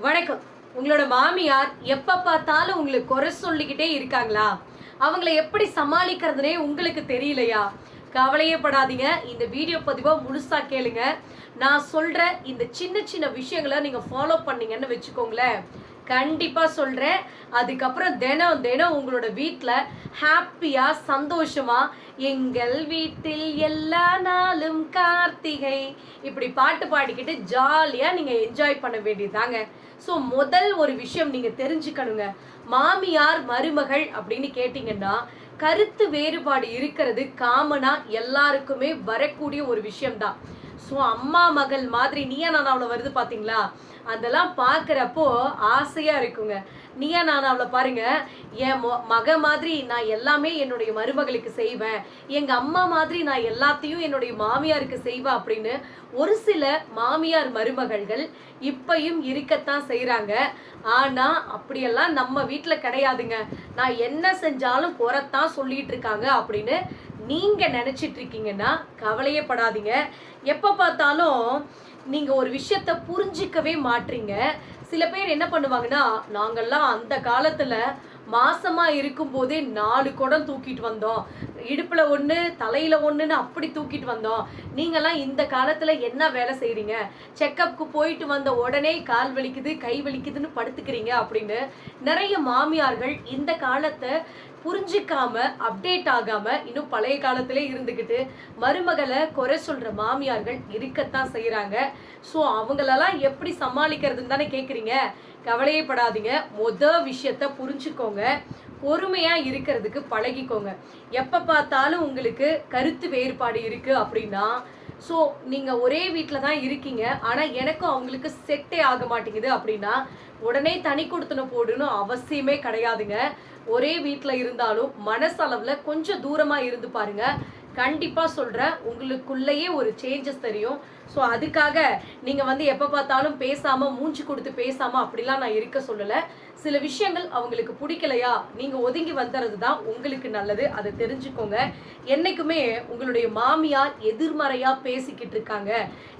வணக்கம். உங்களோட மாமியார் எப்ப பார்த்தாலும் உங்களுக்கு குறை சொல்லிக்கிட்டே இருக்காங்களா? அவங்கள எப்படி சமாளிக்கிறதுனே உங்களுக்கு தெரியலையா? கவலையே படாதீங்க. இந்த வீடியோ பதிவாக முழுசா கேளுங்க. நான் சொல்ற இந்த சின்ன சின்ன விஷயங்களை நீங்க ஃபாலோ பண்ணீங்கன்னு வச்சுக்கோங்களேன். கண்டிப்பாக சொல்கிறேன் அதுக்கப்புறம் தினம் தினம் உங்களோட வீட்டில் ஹாப்பியாக சந்தோஷமாக எங்கள் வீட்டில் எல்லா நாளும் கார்த்திகை. இப்படி பாட்டு பாடிக்கிட்டு ஜாலியாக நீங்கள் என்ஜாய் பண்ண வேண்டியதாங்க ஸோ முதல் ஒரு விஷயம் நீங்கள் தெரிஞ்சுக்கணுங்க. மாமியார் மருமகள் அப்படின்னு கேட்டிங்கன்னா கருத்து வேறுபாடு இருக்கிறது காமனாக எல்லாருக்குமே வரக்கூடிய ஒரு விஷயம்தான். ஸோ அம்மா மகள் மாதிரி நீயா நான் அவளை வருது பார்த்தீங்களா அதெல்லாம் பார்க்குறப்போ ஆசையாக இருக்குங்க. நீயா நான் அவளை பாருங்க என் மொ- மக மாதிரி நான் எல்லாமே என்னுடைய மருமகளுக்கு செய்வேன். எங்கள் அம்மா மாதிரி நான் எல்லாத்தையும் என்னுடைய மாமியாருக்கு செய்வேன் அப்படின்னு ஒரு சில மாமியார் மருமகள்கள் இப்பையும் இருக்கத்தான் செய்கிறாங்க ஆனால் அப்படியெல்லாம் நம்ம வீட்டில் கிடையாதுங்க. நான் என்ன செஞ்சாலும் குறைத்தான் சொல்லிட்டு இருக்காங்க அப்படின்னு நீங்கள் நினச்சிட்டு இருக்கீங்கன்னா கவலையே படாதீங்க. பார்த்தாலும் நீங்கள் ஒரு விஷயத்த புரிஞ்சிக்கவே மாட்றீங்க. சில பேர் என்ன பண்ணுவாங்கன்னா நாங்கள்லாம் அந்த காலத்தில் மாசமாக இருக்கும்போதே நாலு குடம் தூக்கிட்டு வந்தோம். இடுப்பில் ஒன்று தலையில் ஒன்றுன்னு அப்படி தூக்கிட்டு வந்தோம். நீங்களாம் இந்த காலத்தில் என்ன வேலை செய்கிறீங்க செக்கப்புக்கு போயிட்டு வந்த உடனே கால் வலிக்குது கை வலிக்குதுன்னு படுத்துக்கிறீங்க அப்படின்னு நிறைய மாமியார்கள் இந்த காலத்தை புரிஞ்சிக்காம அப்டேட் ஆகாம இன்னும் பழைய காலத்திலே இருந்துக்கிட்டு மருமகளை குறை சொல்ற மாமியார்கள் இருக்கத்தான் செய்யறாங்க ஸோ அவங்களெல்லாம் எப்படி சமாளிக்கிறதுன்னு தானே கேட்குறீங்க கவலையப்படாதீங்க. மொத விஷயத்த புரிஞ்சுக்கோங்க. பொறுமையா இருக்கிறதுக்கு பழகிக்கோங்க. எப்ப பார்த்தாலும் உங்களுக்கு கருத்து வேறுபாடு இருக்கு அப்படின்னா ஸோ நீங்க ஒரே வீட்டில் தான் இருக்கீங்க. ஆனா எனக்கும் அவங்களுக்கு செட்டே ஆக மாட்டேங்குது அப்படின்னா உடனே தனி கொடுத்தன போடணும் அவசியமே கிடையாதுங்க. ஒரே வீட்டில் இருந்தாலும் மனசளவுல கொஞ்சம் தூரமா இருந்து பாருங்க. கண்டிப்பாக சொல்கிறேன் உங்களுக்குள்ளேயே ஒரு சேஞ்சஸ் தெரியும். ஸோ அதுக்காக நீங்கள் வந்து எப்போ பார்த்தாலும் பேசாமல் மூஞ்சி கொடுத்து பேசாமல் அப்படிலாம் நான் இருக்க சொல்லலை. சில விஷயங்கள் அவங்களுக்கு பிடிக்கலையா? நீங்கள் ஒதுங்கி வந்துறது தான் உங்களுக்கு நல்லது. அதை தெரிஞ்சுக்கோங்க. என்றைக்குமே உங்களுடைய மாமியார் எதிர்மறையாக பேசிக்கிட்டு இருக்காங்க.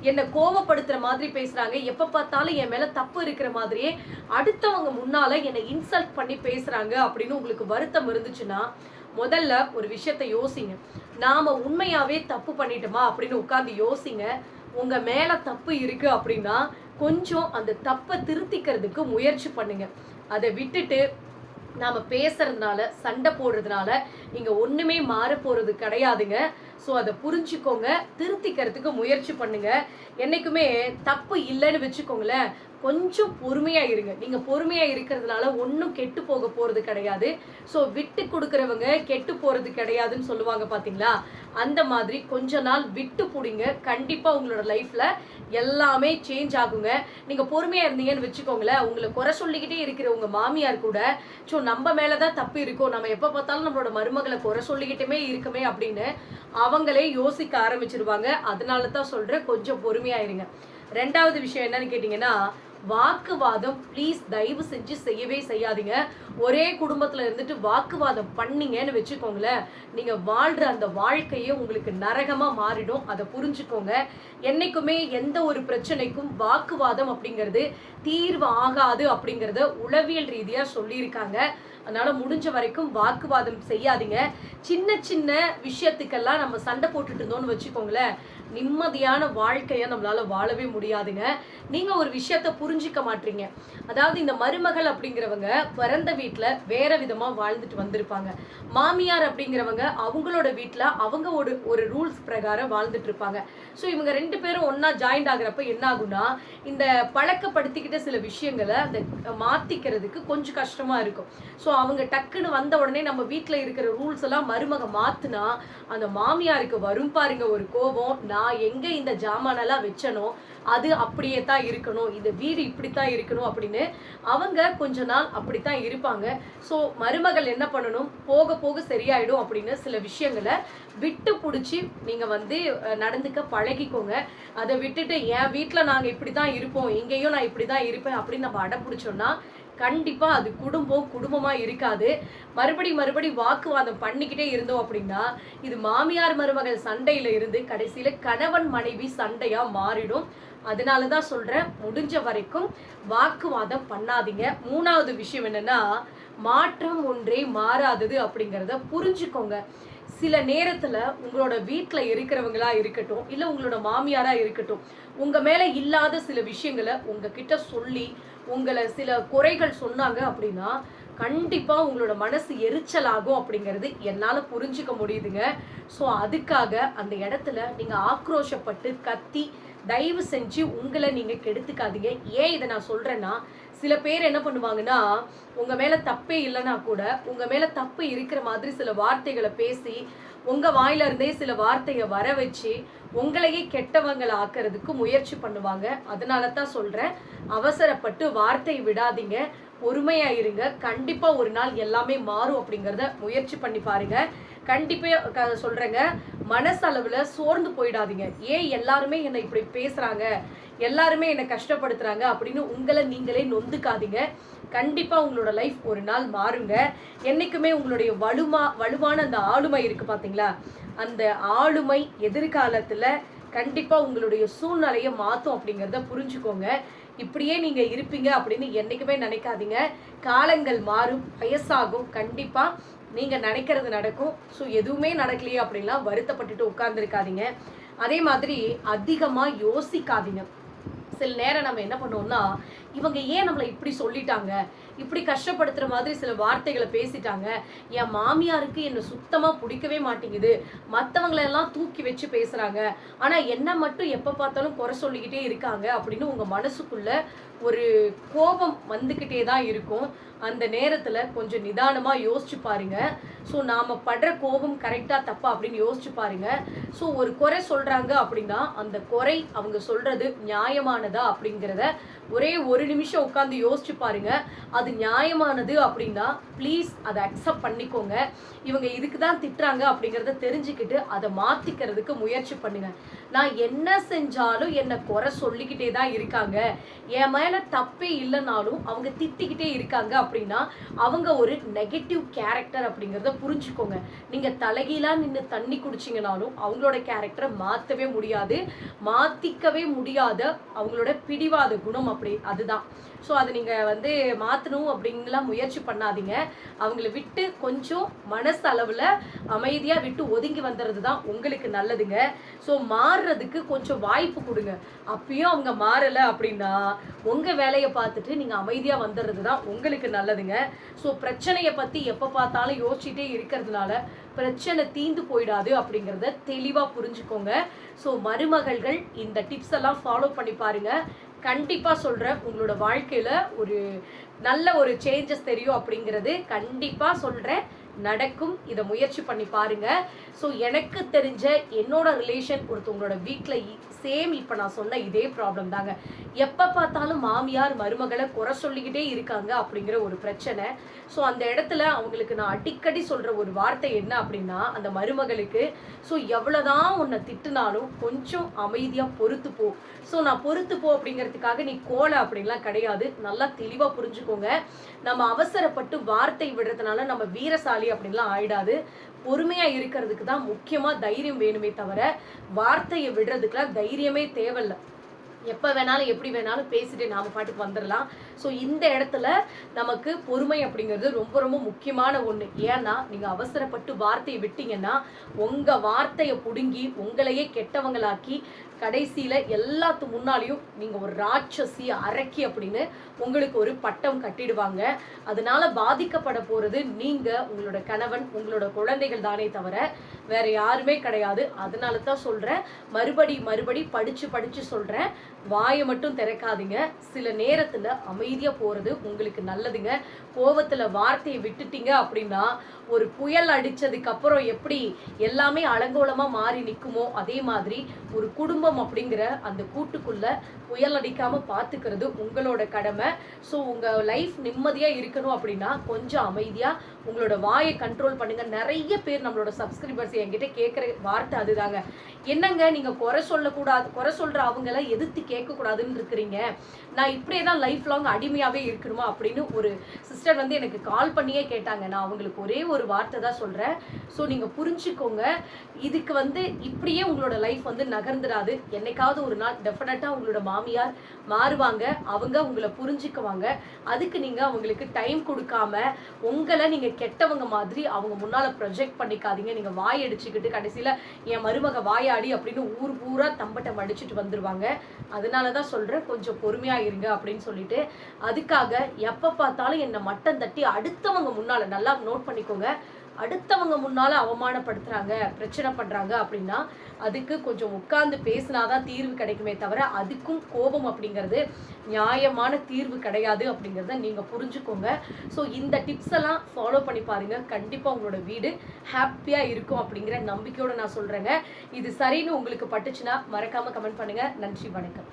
என்னை கோவப்படுத்துகிற மாதிரி பேசுகிறாங்க எப்போ பார்த்தாலும் என் மேலே தப்பு இருக்கிற மாதிரியே அடுத்தவங்க முன்னால் என்னை இன்சல்ட் பண்ணி பேசுகிறாங்க அப்படின்னு உங்களுக்கு வருத்தம் இருந்துச்சுன்னா முதல்ல ஒரு விஷயத்த யோசிங்க. நாம உண்மையாவே தப்பு பண்ணிட்டோமா அப்படின்னு உட்காந்து யோசிங்க. உங்க மேல தப்பு இருக்கு அப்படின்னா கொஞ்சம் அந்த தப்பை திருத்திக்கிறதுக்கு முயற்சி பண்ணுங்க. அதை விட்டுட்டு நாம பேசுறதுனால சண்டை போடுறதுனால நீங்கள் ஒண்ணுமே மாற போறது கிடையாதுங்க. ஸோ அதை புரிஞ்சுக்கோங்க திருத்திக்கிறதுக்கு முயற்சி பண்ணுங்க. என்றைக்குமே தப்பு இல்லைன்னு வச்சுக்கோங்களேன் கொஞ்சம் பொறுமையாக இருங்க. நீங்கள் பொறுமையாக இருக்கிறதுனால ஒன்றும் கெட்டு போக போகிறது கிடையாது. ஸோ விட்டு கொடுக்குறவங்க கெட்டு போகிறது கிடையாதுன்னு சொல்லுவாங்க பார்த்தீங்களா அந்த மாதிரி கொஞ்ச நாள் விட்டு பிடிங்க. கண்டிப்பாக உங்களோட லைஃப்பில் எல்லாமே சேஞ்ச் ஆகுங்க. நீங்கள் பொறுமையாக இருந்தீங்கன்னு வச்சுக்கோங்களேன் உங்களை குறை சொல்லிக்கிட்டே இருக்கிற உங்கள் மாமியார் கூட ஸோ நம்ம மேலே தான் தப்பு இருக்கும் நம்ம எப்போ பார்த்தாலும் நம்மளோட மருமகளை குறை சொல்லிக்கிட்டுமே இருக்குமே அப்படின்னு அவங்களே யோசிக்க ஆரம்பிச்சிருவாங்க. அதனால தான் சொல்கிறேன் கொஞ்சம் பொறுமையாயிருங்க. ரெண்டாவது விஷயம் என்னன்னு கேட்டிங்கன்னா வாக்குவாதம் ப்ளீஸ் தயவு செஞ்சு செய்யவே செய்யாதீங்க. ஒரே குடும்பத்தில் இருந்துட்டு வாக்குவாதம் பண்ணீங்கன்னு வச்சுக்கோங்களேன் நீங்கள் வாழ்கிற அந்த வாழ்க்கையே உங்களுக்கு நரகமாக மாறிடும். அதை புரிஞ்சுக்கோங்க. என்னைக்குமே எந்த ஒரு பிரச்சனைக்கும் வாக்குவாதம் அப்படிங்கிறது தீர்வு ஆகாது அப்படிங்கிறத உளவியல் ரீதியாக சொல்லியிருக்காங்க. அதனால முடிஞ்ச வரைக்கும் வாக்குவாதம் செய்யாதீங்க. சின்ன சின்ன விஷயத்துக்கெல்லாம் நம்ம சண்டை போட்டுட்டு இருந்தோம்னு வச்சுக்கோங்களேன். நிம்மதியான வாழ்க்கையை நம்மளால வாழவே முடியாதுங்க. நீங்க ஒரு விஷயத்த புரிஞ்சிக்க மாட்டீங்க. அதாவது இந்த மருமகள் அப்படிங்கிறவங்க பிறந்த வீட்டில் வேற விதமா வாழ்ந்துட்டு வந்திருப்பாங்க. மாமியார் அப்படிங்கிறவங்க அவங்களோட வீட்டில் அவங்க ஒரு ஒரு ரூல்ஸ் பிரகாரம் வாழ்ந்துட்டு இருப்பாங்க. ஸோ இவங்க ரெண்டு பேரும் ஒன்னா ஜாயிண்ட் ஆகுறப்ப என்ன ஆகும்னா இந்த பழக்கப்படுத்திக்கிட்ட சில விஷயங்களை அந்த மாத்திக்கிறதுக்கு கொஞ்சம் கஷ்டமா இருக்கும். ஸோ அவங்க டக்குன்னு வந்த உடனே நம்ம வீட்டில் இருக்கிற ரூல்ஸ் எல்லாம் மருமக மாத்துனா அந்த மாமியாருக்கு வரும் பாருங்க ஒரு கோபம். நான் எங்கே இந்த ஜாமானெல்லாம் வச்சனோ அது அப்படியே தான் இருக்கணும். இந்த வீடு இப்படித்தான் இருக்கணும் அப்படின்னு அவங்க கொஞ்ச நாள் அப்படி தான் இருப்பாங்க. ஸோ மருமகள் என்ன பண்ணணும்? போக போக சரியாயிடும் அப்படின்னு சில விஷயங்களை விட்டு பிடிச்சி நீங்கள் வந்து நடந்துக்க பழகிக்கோங்க. அதை விட்டுட்டு என் வீட்டில் நாங்கள் இப்படி தான் இருப்போம். எங்கேயும் நான் இப்படி தான் இருப்பேன் அப்படின்னு நம்ம அடம் பிடிச்சோம்னா கண்டிப்பாக அது குடும்பம் குடும்பமாக இருக்காது. மறுபடி மறுபடி வாக்குவாதம் பண்ணிக்கிட்டே இருந்தோம் அப்படின்னா இது மாமியார் மருமகள் சண்டையில இருந்து கடைசியில கணவன் மனைவி சண்டையாக மாறிடும். அதனால தான் சொல்றேன் முடிஞ்ச வரைக்கும் வாக்குவாதம் பண்ணாதீங்க. மூணாவது விஷயம் என்னன்னா மாற்றம் ஒன்றே மாறாதது அப்படிங்கிறத புரிஞ்சுக்கோங்க. சில நேரத்துல உங்களோட வீட்டில் இருக்கிறவங்களா இருக்கட்டும் இல்லை உங்களோட மாமியாராக இருக்கட்டும் உங்க மேலே இல்லாத சில விஷயங்களை உங்ககிட்ட சொல்லி உங்களை சில குறைகள் சொன்னாங்க அப்படின்னா கண்டிப்பா உங்களோட மனசு எரிச்சலாகும் அப்படிங்கிறது என்னால புரிஞ்சுக்க முடியுதுங்க. ஸோ அதுக்காக அந்த இடத்துல நீங்க ஆக்ரோஷப்பட்டு கத்தி தயவு செஞ்சு உங்களை நீங்க கெடுத்துக்காதீங்க. ஏன் இதை நான் சொல்றேன்னா சில பேர் என்ன பண்ணுவாங்கன்னா உங்க மேல தப்பே இல்லைன்னா கூட உங்க மேல தப்பு இருக்கிற மாதிரி சில வார்த்தைகளை பேசி உங்க வாயில இருந்தே சில வார்த்தையை வர வச்சு உங்களையே கெட்டவங்களை ஆக்கிறதுக்கு முயற்சி பண்ணுவாங்க. அதனால தான் சொல்றேன் அவசரப்பட்டு வார்த்தை விடாதீங்க. பொறுமையா இருங்க. கண்டிப்பா ஒரு நாள் எல்லாமே மாறும் அப்படிங்கறத முயற்சி பண்ணி பாருங்க. கண்டிப்பாக க- மனசளவில் சோர்ந்து போயிடாதீங்க. ஏன் எல்லாருமே என்னை இப்படி பேசுகிறாங்க எல்லாருமே என்னை கஷ்டப்படுத்துகிறாங்க அப்படின்னு உங்களை நீங்களே நொந்துக்காதீங்க. கண்டிப்பாக உங்களோட லைஃப் ஒரு நாள் மாறுங்க. என்னைக்குமே உங்களுடைய வலுமா வலுவான அந்த ஆளுமை இருக்குது பார்த்தீங்களா அந்த ஆளுமை எதிர்காலத்தில் கண்டிப்பாக உங்களுடைய சூழ்நிலையை மாற்றும் அப்படிங்கிறத புரிஞ்சுக்கோங்க. இப்படியே நீங்கள் இருப்பீங்க அப்படின்னு என்றைக்குமே நினைக்காதீங்க. காலங்கள் மாறும் வயசாகும். கண்டிப்பாக நீங்க நினைக்கிறது நடக்கும். ஸோ எதுவுமே நடக்கலையே அப்படின்லாம் வருத்தப்பட்டுட்டு உட்கார்ந்துருக்காதீங்க. அதே மாதிரி அதிகமா யோசிக்காதீங்க. சில நேரம் நம்ம என்ன பண்ணுவோம்னா இவங்க ஏன் நம்மளை இப்படி சொல்லிட்டாங்க? இப்படி கஷ்டப்படுத்துற மாதிரி சில வார்த்தைகளை பேசிட்டாங்க. என் மாமியாருக்கு என்னை சுத்தமா பிடிக்கவே மாட்டேங்குது. மற்றவங்களெல்லாம் எல்லாம் தூக்கி வச்சு பேசுறாங்க. ஆனா என்ன மட்டும் எப்ப பார்த்தாலும் குறை சொல்லிக்கிட்டே இருக்காங்க அப்படின்னு உங்க மனசுக்குள்ள ஒரு கோபம் வந்துக்கிட்டே தான் இருக்கும். அந்த நேரத்தில் கொஞ்சம் நிதானமாக யோசிச்சு பாருங்க. ஸோ நாம் படுற கோபம் கரெக்டாக தப்பா அப்படின்னு யோசிச்சு பாருங்க. ஸோ ஒரு குறை சொல்கிறாங்க அப்படின்னா அந்த குறை அவங்க சொல்கிறது நியாயமானதா அப்படிங்கிறத ஒரே ஒரு நிமிஷம் உட்காந்து யோசிச்சு பாருங்க. அது நியாயமானது அப்படின்னா ப்ளீஸ் அதை அக்செப்ட் பண்ணிக்கோங்க. இவங்க இதுக்கு தான் திட்டுறாங்க அப்படிங்கிறத தெரிஞ்சுக்கிட்டு அதை மாத்திக்கிறதுக்கு முயற்சி பண்ணுங்க. நான் என்ன செஞ்சாலும் என்னை குறை சொல்லிக்கிட்டே தான் இருக்காங்க. என் மேல தப்பே இல்லைனாலும் அவங்க திட்டிக்கிட்டே இருக்காங்க அப்படின்னா அவங்க ஒரு நெகட்டிவ் கேரக்டர் அப்படிங்கிறத புரிஞ்சுக்கோங்க. நீங்க தலைகீழா நின்று தண்ணி குடிச்சிங்கனாலும் அவங்களோட கேரக்டரை மாற்றவே முடியாது. மாத்திக்கவே முடியாத அவங்களோட பிடிவாத குணம் அப்படி அதுதான். ஸோ அதை நீங்கள் வந்து மாற்றணும் அப்படின்லாம் முயற்சி பண்ணாதீங்க. அவங்கள விட்டு கொஞ்சம் மனசளவில் அமைதியாக விட்டு ஒதுங்கி வந்துடுறது தான் உங்களுக்கு நல்லதுங்க. ஸோ மாறுறதுக்கு கொஞ்சம் வாய்ப்பு கொடுங்க. அப்பயும் அவங்க மாறலை அப்படின்னா உங்கள் வேலையை பார்த்துட்டு நீங்கள் அமைதியாக வந்துடுறது தான் உங்களுக்கு நல்லதுங்க. ஸோ பிரச்சனையை பற்றி எப்போ பார்த்தாலும் யோசிச்சுட்டே இருக்கிறதுனால பிரச்சனை தீந்து போயிடாது அப்படிங்கிறத தெளிவாக புரிஞ்சுக்கோங்க. ஸோ மருமகள்கள் இந்த டிப்ஸ் எல்லாம் ஃபாலோ பண்ணி பாருங்கள் கண்டிப்பா சொல்றேன். உங்களோட வாழ்க்கையில ஒரு நல்ல ஒரு சேஞ்சஸ் தெரியும் அப்படிங்கிறது கண்டிப்பா சொல்றேன். நடக்கும். இதை முயற்சி பண்ணி பாருங்க. ஸோ எனக்கு தெரிஞ்ச என்னோட ரிலேஷன் ஒருத்தவங்களோட வீட்டில் சேம் இப்போ நான் சொன்ன இதே ப்ராப்ளம் தாங்க. எப்போ பார்த்தாலும் மாமியார் மருமகளை குறை சொல்லிக்கிட்டே இருக்காங்க அப்படிங்கிற ஒரு பிரச்சனை. ஸோ அந்த இடத்துல அவங்களுக்கு நான் அடிக்கடி சொல்கிற ஒரு வார்த்தை என்ன அப்படின்னா அந்த மருமகளுக்கு ஸோ எவ்வளோதான் உன்னை திட்டுனாலும் கொஞ்சம் அமைதியாக பொறுத்து போ. ஸோ நான் பொறுத்து போ அப்படிங்கிறதுக்காக நீ கோலை அப்படின்லாம் கிடையாது. நல்லா தெளிவாக புரிஞ்சுக்கோங்க. நம்ம அவசரப்பட்டு வார்த்தை விடுறதுனால நம்ம வீரசாலி அப்படின்லாம் ஆயிடாது. பொறுமையா இருக்கிறதுக்கு தான் முக்கியமா தைரியம் வேணுமே தவிர வார்த்தையை விடுறதுக்குலாம் தைரியமே தேவையில்ல. எப்ப வேணாலும் எப்படி வேணாலும் பேசிட்டு நாம பாட்டுக்கு வந்துடலாம். ஸோ இந்த இடத்துல நமக்கு பொறுமை அப்படிங்கிறது ரொம்ப ரொம்ப முக்கியமான ஒண்ணு. ஏன்னா நீங்க அவசரப்பட்டு வார்த்தையை விட்டீங்கன்னா உங்க வார்த்தையை புடுங்கி உங்களையே கெட்டவங்களாக்கி கடைசியில் எல்லாத்து முன்னாலையும் நீங்கள் ஒரு ராட்சசி அரக்கி அப்படின்னு உங்களுக்கு ஒரு பட்டம் கட்டிடுவாங்க. அதனால பாதிக்கப்பட போகிறது நீங்கள் உங்களோட கணவன் உங்களோட குழந்தைகள் தானே தவிர வேற யாருமே கிடையாது. அதனால தான் சொல்கிறேன் மறுபடி மறுபடி படித்து படித்து சொல்கிறேன் வாயை மட்டும் திறக்காதீங்க. சில நேரத்தில் அமைதியாக போகிறது உங்களுக்கு நல்லதுங்க. கோவத்தில் வார்த்தையை விட்டுட்டீங்க அப்படின்னா ஒரு புயல் அடித்ததுக்கப்புறம் எப்படி எல்லாமே அலங்கோலமாக மாறி நிற்குமோ அதே மாதிரி ஒரு குடும்பம் அப்படிங்கிற அந்த கூட்டுக்குள்ள புயல் அடிக்காம பாத்துக்கிறது உங்களோட கடமை. ஸோ உங்க லைஃப் நிம்மதியா இருக்கணும் அப்படின்னா கொஞ்சம் அமைதியா உங்களோட வாயை கண்ட்ரோல் பண்ணுங்க. நிறைய பேர் நம்மளோட சப்ஸ்கிரைபர்ஸ் என்கிட்ட கேட்குற வார்த்தை அதுதாங்க. என்னங்க நீங்கள் குறை சொல்லக்கூடாது குறை சொல்கிற அவங்கள எதிர்த்து கேட்கக்கூடாதுன்னு இருக்கிறீங்க. நான் இப்படியே தான் லைஃப் லாங் அடிமையாகவே இருக்கணுமா அப்படின்னு ஒரு சிஸ்டர் வந்து எனக்கு கால் பண்ணியே கேட்டாங்க. நான் அவங்களுக்கு ஒரே ஒரு வார்த்தை தான் சொல்கிறேன் ஸோ நீங்கள் புரிஞ்சுக்கோங்க. இதுக்கு வந்து இப்படியே உங்களோட லைஃப் வந்து நகர்ந்துடாது என்னைக்காவது ஒரு நாள் டெஃபினட்டாக உங்களோட மாமியார் மாறுவாங்க. அவங்க உங்களை புரிஞ்சுக்குவாங்க. அதுக்கு நீங்கள் அவங்களுக்கு டைம் கொடுக்காம உங்களை நீங்கள் கெட்டவங்க மாதிரி அவங்க முன்னால் ப்ரொஜெக்ட் பண்ணிக்காதீங்க. நீங்கள் வாய் அடிச்சுக்கிட்டு கடைசியில் என் மருமக வாயாடி அப்படின்னு ஊர் பூரா தம்பட்டம் அடிச்சுட்டு வந்துருவாங்க. அதனால தான் சொல்கிறேன் கொஞ்சம் பொறுமையாக இருங்க அப்படின்னு சொல்லிட்டு. அதுக்காக எப்போ பார்த்தாலும் என்னை மட்டம் தட்டி அடுத்தவங்க முன்னால் நல்லா நோட் பண்ணிக்கோங்க. அடுத்தவங்க முன்னால அவமானப்படுத்துறாங்க பிரச்சனை பண்றாங்க அப்படின்னா அதுக்கு கொஞ்சம் உட்கார்ந்து பேசினாதான் தீர்வு கிடைக்குமே தவிர அதுக்கும் கோபம் அப்படிங்கிறது நியாயமான தீர்வு கிடையாது அப்படிங்கிறத நீங்க புரிஞ்சுக்கோங்க. ஸோ இந்த டிப்ஸ் எல்லாம் ஃபாலோ பண்ணி பாருங்க. கண்டிப்பா உங்களோட வீடு ஹாப்பியா இருக்கும் அப்படிங்கிற நம்பிக்கையோட நான் சொல்றேங்க. இது சரின்னு உங்களுக்கு பட்டுச்சுன்னா மறக்காம கமெண்ட் பண்ணுங்க. நன்றி வணக்கம்.